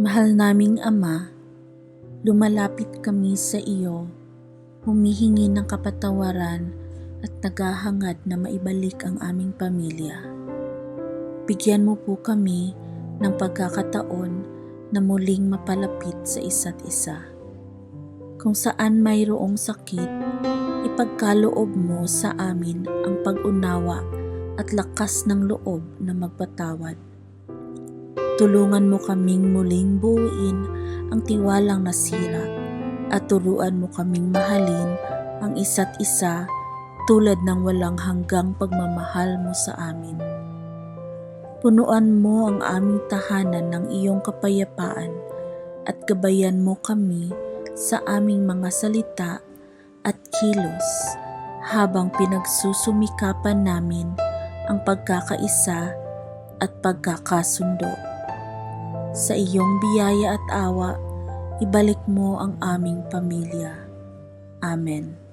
Mahal naming Ama, lumalapit kami sa iyo, humihingi ng kapatawaran at naghahangad na maibalik ang aming pamilya. Bigyan mo po kami ng pagkakataon na muling mapalapit sa isa't isa. Kung saan mayroong sakit, ipagkaloob mo sa amin ang pag-unawa at lakas ng loob na magpatawad. Tulungan mo kaming muling buuin ang tiwalang nasira at turuan mo kaming mahalin ang isa't isa tulad ng walang hanggang pagmamahal mo sa amin. Punuan mo ang aming tahanan ng iyong kapayapaan at gabayan mo kami sa aming mga salita at kilos habang pinagsusumikapan namin ang pagkakaisa at pagkakasundo. Sa iyong biyaya at awa, ibalik mo ang aming pamilya. Amen.